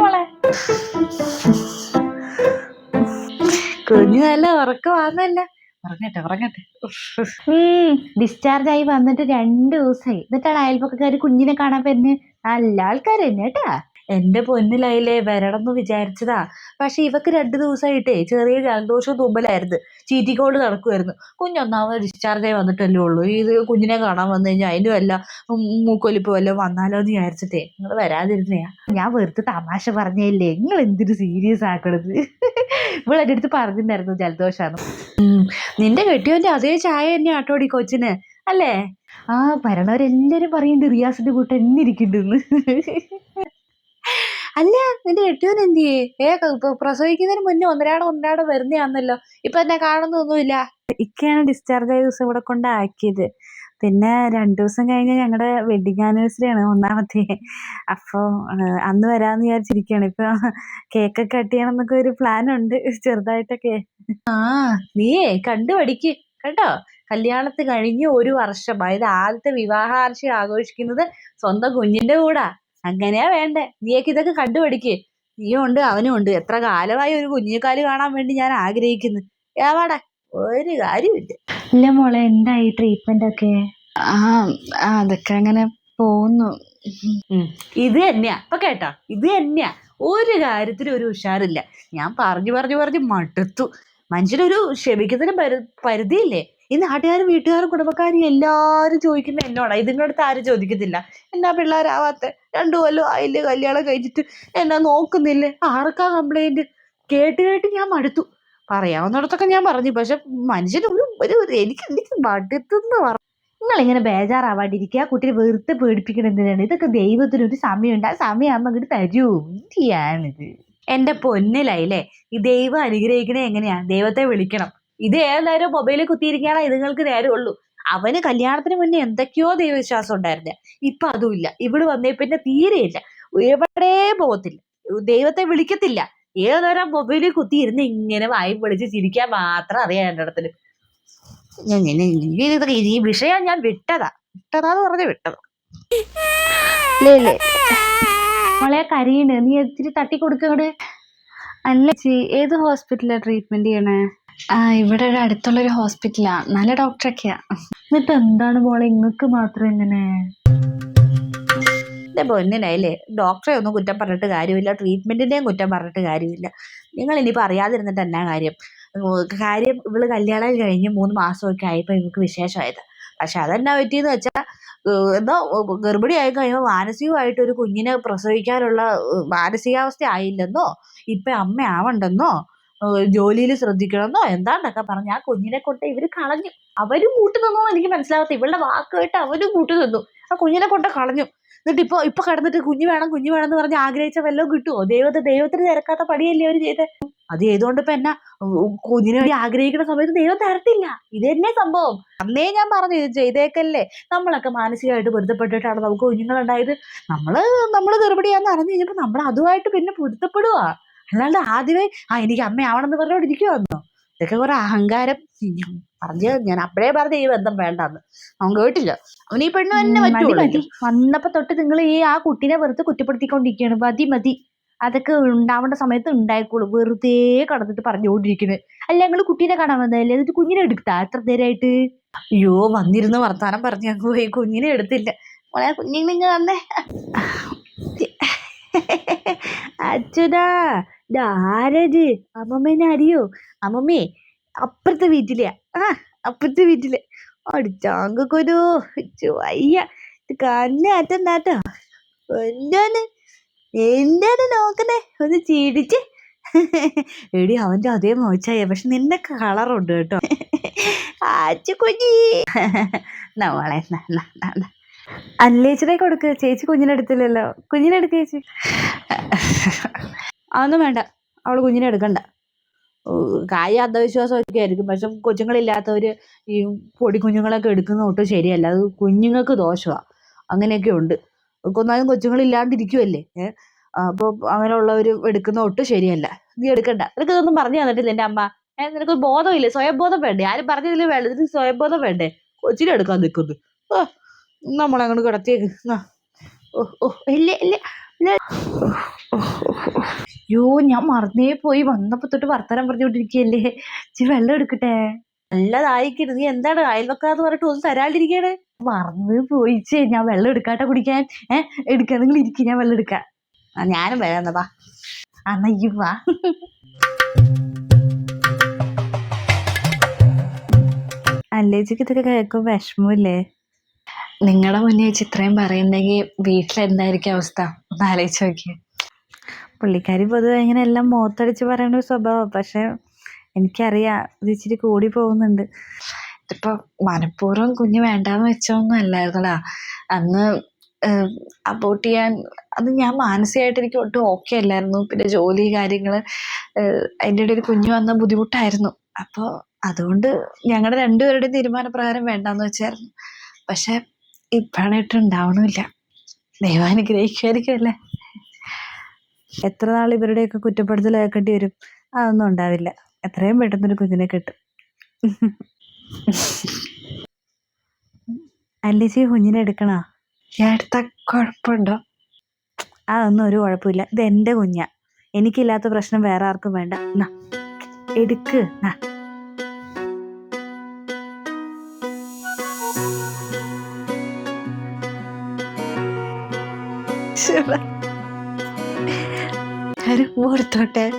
മോളെ. കുഞ്ഞു നല്ല ഉറക്കമാന്നല്ല ഉറങ്ങട്ടെ ഉറങ്ങട്ടെ. ഡിസ്ചാർജ് ആയി വന്നിട്ട് രണ്ടു ദിവസമായി എന്നിട്ടാണ് അയൽപ്പക്കക്കാർ കുഞ്ഞിനെ കാണാൻ വരുന്നത്. നല്ല ആൾക്കാർ തന്നെ കേട്ടാ. എന്റെ വരണം എന്ന് വിചാരിച്ചതാ. പക്ഷെ ഇവക്ക് രണ്ടു ദിവസമായിട്ടേ ചെറിയ ജലദോഷവും തുമ്പലായിരുന്നു ചീറ്റിക്കോട് നടക്കുമായിരുന്നു കുഞ്ഞൊന്നാമത് ഡിസ്ചാർജ് ആയി വന്നിട്ടല്ലേ ഉള്ളൂ. ഇത് കുഞ്ഞിനെ കാണാൻ വന്നു കഴിഞ്ഞാൽ അതിന് വല്ല മൂക്കൊലിപ്പ് വല്ലതും വന്നാലോ എന്ന് വിചാരിച്ചിട്ടേ. നിങ്ങൾ വരാതിരുന്നയാ. ഞാൻ വെറുതെ തമാശ പറഞ്ഞല്ലേ നിങ്ങൾ എന്തിനു സീരിയസ് ആക്കണത്? ഇവിടെ എന്റെ അടുത്ത് പറഞ്ഞിട്ടുണ്ടായിരുന്നു ജലദോഷാന്ന്. നിന്റെ കെട്ടിയോന്റെ അതേ ചായ തന്നെ ആട്ടോടി കൊച്ചിന് അല്ലേ? ആ വരണവരെല്ലാരും പറയുന്നുണ്ട് റിയാസിന്റെ കൂട്ടം എന്നെ. ഇരിക്കുന്നുണ്ടെന്ന് അല്ല നിന്റെ എട്ടിയോൻ എന്തിയേ? ഏ ഇപ്പൊ പ്രസവിക്കുന്നതിന് മുന്നേ ഒന്നരാടം ഒന്നരാടം വരുന്നതാന്നല്ലോ ഇപ്പൊ എന്നെ കാണുന്നൊന്നുമില്ല. ഇക്കയാണ് ഡിസ്ചാർജ് ആയ ദിവസം ഇവിടെ കൊണ്ട് ആക്കിയത് പിന്നെ രണ്ടു ദിവസം കഴിഞ്ഞ് ഞങ്ങളുടെ വെഡിങ് ആനിവേഴ്സറി ആണ് ഒന്നാമത്തെ. അപ്പോൾ അന്ന് വരാന്ന് വിചാരിച്ചിരിക്കുകയാണ് ഇപ്പൊ കേക്കൊക്കെ കട്ട് ചെയ്യണം എന്നൊക്കെ ഒരു പ്ലാൻ ഉണ്ട്. ചെറുതായിട്ടൊക്കെ. ആ നീയേ കണ്ടു പഠിക്ക്. കേട്ടോ കല്യാണത്തിന് കഴിഞ്ഞ് ഒരു വർഷം. അതായത് ആദ്യത്തെ വിവാഹാർച്ച ആഘോഷിക്കുന്നത് സ്വന്തം കുഞ്ഞിന്റെ കൂടാ. അങ്ങനെയാ വേണ്ടേ. നീയൊക്കെ ഇതൊക്കെ കണ്ടുപഠിക്കേ നീയും ഉണ്ട് അവനും ഉണ്ട്. എത്ര കാലമായി ഒരു കുഞ്ഞിക്കാൽ കാണാൻ വേണ്ടി ഞാൻ ആഗ്രഹിക്കുന്നു. ഏവാടാ ഒരു കാര്യമില്ല ഇല്ല മോളെ എന്തായി ട്രീറ്റ്മെന്റ് ഒക്കെ? ആ അതൊക്കെ അങ്ങനെ പോകുന്നു. ഇത് തന്നെയാ. ഇപ്പൊ കേട്ടോ ഇത് തന്നെയാ. ഒരു കാര്യത്തിലും ഒരു ഉഷാറില്ല. ഞാൻ പറഞ്ഞു പറഞ്ഞു പറഞ്ഞു മടുത്തു. മനുഷ്യനൊരു ക്ഷമിക്കുന്നതിന് പരി പരിധിയില്ലേ? ഈ നാട്ടുകാരും വീട്ടുകാരും കുടുംബക്കാരും എല്ലാവരും ചോദിക്കുന്ന എന്നോടാ? ഇതിന്റെ അടുത്ത് ആരും ചോദിക്കത്തില്ല. എന്നാ പിള്ളേരാവാത്ത രണ്ടു കൊല്ലം ആയില്ലേ കല്യാണം കഴിച്ചിട്ട് എന്നാ നോക്കുന്നില്ലേ. ആർക്കാ കംപ്ലൈന്റ് കേട്ട് കേട്ട് ഞാൻ മടുത്തു. പറയാവുന്നിടത്തൊക്കെ ഞാൻ പറഞ്ഞു. പക്ഷെ മനുഷ്യനൊരു ഒരു ഒരു- എനിക്ക് എനിക്ക് മടുത്തെന്ന് പറഞ്ഞു നിങ്ങളിങ്ങനെ ബേജാറാവാണ്ടിരിക്കുക. കുട്ടിയെ വെറുതെ പേടിപ്പിക്കണം എന്തിനാണ്? ഇതൊക്കെ ദൈവത്തിനൊരു സമയമുണ്ട്. ആ സമയമാകുമ്പോൾ അങ്ങോട്ട് തരൂ. എന്തിയാണിത്? എന്റെ പൊന്നിലായില്ലേ? ഈ ദൈവം അനുഗ്രഹിക്കണേ എങ്ങനെയാ? ദൈവത്തെ വിളിക്കണം. ഇത് ഏത് നേരം മൊബൈലിൽ കുത്തിയിരിക്കുകയാണ്? ഇതുങ്ങൾക്ക് നേരമുള്ളൂ അവന് കല്യാണത്തിന് മുന്നേ എന്തൊക്കെയോ ദൈവവിശ്വാസം ഉണ്ടായിരുന്നു. ഇപ്പൊ അതുമില്ല ഇവിടെ വന്നേ പിന്നെ തീരെയില്ല എവിടെ പോകത്തില്ല. ദൈവത്തെ വിളിക്കത്തില്ല. ഏത് നേരം മൊബൈലിൽ കുത്തിയിരുന്ന് ഇങ്ങനെ വായി വിളിച്ച് ചിരിക്കാൻ മാത്രം അറിയാം എന്റെ ഇടത്തിൽ ഇങ്ങനെ ഇതൊക്കെ ഈ വിഷയം ഞാൻ വിട്ടതാ. വിട്ടതാന്ന് പറഞ്ഞ വിട്ടതാ. മോളെ കരയുണ്ട് നീ ഇത്തിരി തട്ടി കൊടുക്കങ്ങട് അല്ല ചേ ഏത് ഹോസ്പിറ്റലാ ട്രീറ്റ്മെന്റ് ചെയ്യണേ? ഇവിടെ ഒരു അടുത്തുള്ളൊരു ഹോസ്പിറ്റലാ. നല്ല ഡോക്ടറൊക്കെയാ. എന്നിട്ട് എന്താണ് മോളെ? ഇങ്ങക്ക് മാത്രം ഇങ്ങനെ പൊന്നിനല്ലേ ഡോക്ടറെ ഒന്നും കുറ്റം പറഞ്ഞിട്ട് കാര്യമില്ല. ട്രീറ്റ്മെന്റിന്റെയും കുറ്റം പറഞ്ഞിട്ട് കാര്യമില്ല. നിങ്ങൾ ഇനിയിപ്പോൾ അറിയാതിരുന്നിട്ട് എന്നാ കാര്യം? കാര്യം ഇവൾ കല്യാണം കഴിഞ്ഞ് മൂന്ന് മാസമൊക്കെ ആയപ്പോൾ ഇവൾക്ക് വിശേഷമായത്. പക്ഷെ അതെന്നാ പറ്റിയെന്ന് വെച്ചാൽ എന്തോ ഗർഭിണിയായി കഴിയുമ്പോൾ മാനസികമായിട്ട് ഒരു കുഞ്ഞിനെ പ്രസവിക്കാനുള്ള മാനസികാവസ്ഥ ആയില്ലെന്നോ? ഇപ്പം അമ്മ ആവണ്ടെന്നോ ജോലിയിൽ ശ്രദ്ധിക്കണമെന്നോ എന്താണ്ടൊക്കെ പറഞ്ഞ് ആ കുഞ്ഞിനെ കൊണ്ട് ഇവർ കളഞ്ഞു. അവരും കൂട്ടു എനിക്ക് മനസ്സിലാകത്ത ഇവളുടെ വാക്ക് കേട്ട് അവരും കൂട്ടു നിന്നു. ആ കുഞ്ഞിനെ കൊണ്ട് കളഞ്ഞു. എന്നിട്ട് ഇപ്പൊ ഇപ്പൊ കടന്നിട്ട് കുഞ്ഞു വേണം കുഞ്ഞു വേണം എന്ന് പറഞ്ഞ് ആഗ്രഹിച്ച വല്ലതും കിട്ടുമോ ദൈവത്തെ ദൈവത്തിന് തിരക്കാത്ത പടിയല്ലേ അവർ ചെയ്തത് അത് ചെയ്തുകൊണ്ട് ഇപ്പൊ എന്നാ കുഞ്ഞിനെ വേണ്ടി ആഗ്രഹിക്കുന്ന സമയത്ത് ദൈവം തരത്തില്ല. ഇത് തന്നെ സംഭവം. അന്നേ ഞാൻ പറഞ്ഞു ഇത് ചെയ്തേക്കല്ലേ. നമ്മളൊക്കെ മാനസികമായിട്ട് പൊരുത്തപ്പെട്ടിട്ടാണ് നമുക്ക് കുഞ്ഞുങ്ങളുണ്ടായത്. നമ്മൾ നമ്മൾ ഗർഭിണിയാന്ന് അറിഞ്ഞു കഴിഞ്ഞപ്പോ നമ്മൾ അതുമായിട്ട് പിന്നെ പൊരുത്തപ്പെടുക അല്ലാണ്ട് ആദ്യമേ ആ എനിക്ക് അമ്മയാവണമെന്ന് വന്നോ ഇതൊക്കെ കുറെ അഹങ്കാരം. പറഞ്ഞ് ഞാൻ അപ്പഴേ പറഞ്ഞ ഈ ബന്ധം വേണ്ടെന്ന്. അവൻ കേട്ടില്ല. അവൻ ഈ പെണ്ണ് തന്നെ മതി, മതി. വന്നപ്പോ തൊട്ട് നിങ്ങൾ ഈ ആ കുട്ടീനെ വെറുതെ കുറ്റപ്പെടുത്തിക്കൊണ്ടിരിക്കുകയാണ്. മതി മതി. അതൊക്കെ ഉണ്ടാവേണ്ട സമയത്ത് ഉണ്ടായിക്കോളൂ. വെറുതെ കടന്നിട്ട് പറഞ്ഞുകൊണ്ടിരിക്കുന്നത് അല്ല ഞങ്ങൾ കുട്ടീനെ കാണാൻ വന്നതല്ലേ? എന്നിട്ട് കുഞ്ഞിനെ എടുത്താ എത്ര നേരമായിട്ട് അയ്യോ വന്നിരുന്ന് വർത്താനം പറഞ്ഞു ഞങ്ങൾ പോയി. കുഞ്ഞിനെ എടുത്തില്ല. മോളെ കുഞ്ഞിനെ വന്നേ അച്ഛനാ ഇതാരത് അമ്മമ്മേനെ അറിയോ? അമ്മമ്മേ അപ്പുറത്തെ വീട്ടിലെയാ ആ അപ്പുറത്തെ വീട്ടിലെ. അടിച്ചാങ്കൊരു വയ്യ. ഇത് കണ്ണാറ്റണ്ടാട്ടോ എന്താണ് എന്താണ് നോക്കണേ ഒന്ന് ചിരിച്ച്. എടി അവന്റെ അതേ മോച്ചായ പക്ഷെ നിന്റെ കളറുണ്ട് കേട്ടോ. ആച്ചു കുഞ്ഞി. നമ്മളെ അല്ലേച്ചറേ കൊടുക്ക്. ചേച്ചി കുഞ്ഞിനെടുത്തില്ലല്ലോ. കുഞ്ഞിനെടുക്ക് ചേച്ചി. അതൊന്നും വേണ്ട. അവൾ കുഞ്ഞിനെ എടുക്കണ്ട. കായ അന്ധവിശ്വാസമൊക്കെ ആയിരിക്കും പക്ഷെ കൊച്ചുങ്ങളില്ലാത്തവര് ഈ പൊടി കുഞ്ഞുങ്ങളൊക്കെ എടുക്കുന്ന ഒട്ടും ശരിയല്ല. അത് കുഞ്ഞുങ്ങൾക്ക് ദോഷമാണ് അങ്ങനെയൊക്കെ ഉണ്ട്. ഒന്നാലും കൊച്ചുങ്ങളില്ലാണ്ടിരിക്കുമല്ലേ ഏഹ് അപ്പോൾ അങ്ങനെയുള്ളവർ എടുക്കുന്ന ഒട്ടും ശരിയല്ല. നീ എടുക്കണ്ട. നിനക്ക് ഇതൊന്നും പറഞ്ഞു തന്നിട്ടില്ല എന്റെ അമ്മ. ഏഹ് നിനക്ക് ബോധമില്ലേ? സ്വയംബോധം വേണ്ടേ? ആരും പറഞ്ഞതിൽ വേണ്ട? ഇതിന് സ്വയംബോധം വേണ്ടേ? കൊച്ചിനെ എടുക്കാൻ നിൽക്കുന്നു. ഓ നമ്മളങ്ങോട്ട് കിടത്തിയേക്ക്. ഓ ഓ ഇല്ല ഇല്ല ഇല്ല. യോ ഞാൻ മറന്നേ പോയി. വന്നപ്പോ തൊട്ട് വർത്തനം പറഞ്ഞുകൊണ്ടിരിക്കുകയല്ലേ? ചി വെള്ളം എടുക്കട്ടെ? നല്ലതായിക്കിട്ട് നീ എന്താണ് അയൽവക്കാന്ന് പറഞ്ഞിട്ട് ഒന്നും തരാണ്ടിരിക്കണേ മറന്നു പോയിച്ചേ ഞാൻ വെള്ളം എടുക്കാട്ടെ കുടിക്കാൻ. ഏ എടുക്കാൻ നിങ്ങൾ ഇരിക്കും ഞാൻ വെള്ളം എടുക്കാം. ആ ഞാനും വരാം എന്നാ വാ എന്നാ ഈ വാ. അല്ലേച്ചിക്ക് ഇതൊക്കെ കേൾക്കും വിഷമമില്ലേ? നിങ്ങളുടെ മുന്നേ വെച്ച് ഇത്രയും പറയുന്നെങ്കിൽ വീട്ടിലെന്തായിരിക്കും അവസ്ഥ? ഒന്ന് ആലോചിച്ച് നോക്കിയേ. പുള്ളിക്കാരി പൊതുവെ ഇങ്ങനെ എല്ലാം മുഖത്തടിച്ച് പറയുന്ന ഒരു സ്വഭാവം. പക്ഷെ എനിക്കറിയാം ഇത് ഇച്ചിരി കൂടി പോകുന്നുണ്ട്. ഇപ്പൊ മനഃപൂർവം കുഞ്ഞ് വേണ്ടാന്ന് വെച്ചൊന്നും അല്ലായിരുന്നടാ. അന്ന് അബോട്ട് ചെയ്യാൻ അത് ഞാൻ മാനസികമായിട്ട് എനിക്ക് ഒട്ടും ഓക്കെ അല്ലായിരുന്നു. പിന്നെ ജോലി കാര്യങ്ങൾ അതിന്റെ ഇടയിൽ കുഞ്ഞു വന്ന ബുദ്ധിമുട്ടായിരുന്നു. അപ്പോൾ അതുകൊണ്ട് ഞങ്ങളുടെ രണ്ടുപേരുടെയും തീരുമാനപ്രകാരം വേണ്ടാന്ന് വെച്ചായിരുന്നു. പക്ഷെ ഇപ്പോഴായിട്ട് ഉണ്ടാവണമില്ല ദൈവം അനുഗ്രഹിക്കുമായിരിക്കുമല്ലേ എത്ര നാൾ ഇവരുടെയൊക്കെ കുറ്റപ്പെടുത്തൽ കേൾക്കേണ്ടി വരും? അതൊന്നും ഉണ്ടാവില്ല. എത്രയും പെട്ടെന്നൊരു കുഞ്ഞിനെ കിട്ടും. അല്ലേച്ചി കുഞ്ഞിനെ എടുക്കണോ? അടുത്ത കുഴപ്പമുണ്ടോ? അതൊന്നും ഒരു കുഴപ്പമില്ല. ഇത് എന്റെ കുഞ്ഞാ. എനിക്കില്ലാത്ത പ്രശ്നം വേറെ ആർക്കും വേണ്ട. എടുക്ക്. നാ. ഒരു मोर है।